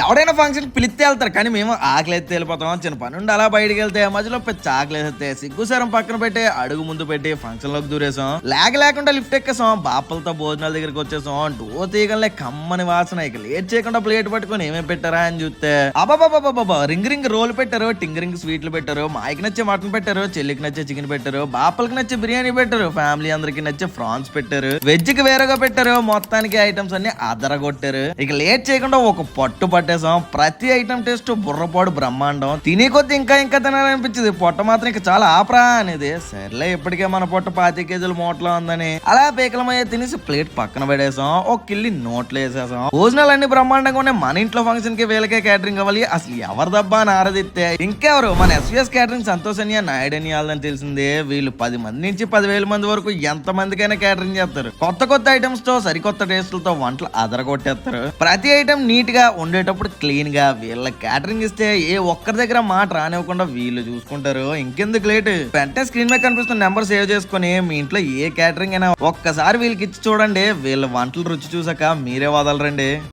ఎవడైనా ఫంక్షన్ పిలిస్తే వెళ్తారు కానీ మేము ఆకలి ఎత్తే వెళ్ళిపోతాం చిన్న పని ఉండి అలా బయటికి వెళ్తే మధ్యలో పెద్ద ఆకలి వేస్తే సిగ్గుసారం పక్కన పెట్టి అడుగు ముందు పెట్టి ఫంక్షన్లోకి దూరేసాం. లేక లేకుండా లిఫ్ట్ ఎక్కేసాం బాపలతో భోజనాల దగ్గరికి వచ్చేసాం డో తీగలే కమ్మని వాసన ఇక లేట్ చేయకుండా ప్లేట్ పట్టుకొని ఏమేమి పెట్టారా అని చూస్తే అబ్బాబాబాబాబా రింగ్ రింగ్ రోల్ పెట్టారు టింగ్ రింగ్ స్వీట్లు పెట్టారు మాయకి నచ్చే మటన్ పెట్టారు చెల్లికి నచ్చే చికెన్ పెట్టారు బాపలకి నచ్చే బిర్యానీ పెట్టారు ఫ్యామిలీ అందరికి నచ్చే ఫ్రాన్స్ పెట్టారు వెజ్కి వేరేగా పెట్టారు మొత్తానికి ఐటమ్స్ అన్ని అదరగొట్టారు. ఇక లేట్ చేయకుండా ఒక పట్టు పట్టు పట్టేసాం ప్రతి ఐటమ్ టేస్ట్ బుర్రపాడు బ్రహ్మాండం. తినే కొద్ది ఇంకా ఇంకా తినాలనిపించింది. పొట్ట మాత్రం ఇంకా చాలా ఆపరా అనేది. సర్లే ఇప్పటికే మన పొట్ట పాతి కేజీల మూటలో ఉందని. అలా పీకలమయ్య తినేసి ప్లేట్ పక్కన పడేసాం ఒక కిల్లి నోట్లో వేసేసాం భోజనాలు అన్ని బ్రహ్మాండంగా ఉన్నాయి. మన ఇంట్లో ఫంక్షన్కి వీళ్ళకే క్యాటరింగ్ అవ్వాలి. అసలు ఎవరి దబ్బా అని ఆరదిస్తే ఇంకెవరు? మన ఎస్విఎస్ క్యాటరింగ్ నాయుడు అని వాళ్ళని తెలిసిందే. వీళ్ళు పది మంది నుంచి పదివేల మంది వరకు ఎంత మందికైనా క్యాటరింగ్ చేస్తారు. కొత్త కొత్త ఐటమ్స్తో సరికొత్త టేస్ట్లతో వంటలు అదరగొట్టేస్తారు. ప్రతి ఐటమ్ నీట్గా ఉండేటప్పుడు క్లీన్గా వీళ్ళ క్యాటరింగ్ ఇస్తే ఏ ఒక్కరి దగ్గర మాట రానివ్వకుండా వీళ్ళు చూసుకుంటారు. ఇంకెందుకు లేట్? వెంటనే స్క్రీన్ మీద కనిపిస్తున్న నెంబర్ సేవ్ చేసుకుని మీ ఇంట్లో ఏ క్యాటరింగ్ అయినా ఒక్కసారి వీళ్ళకి ఇచ్చి చూడండి. వీళ్ళ వంటలు రుచి చూసాక మీరే వదలరండి.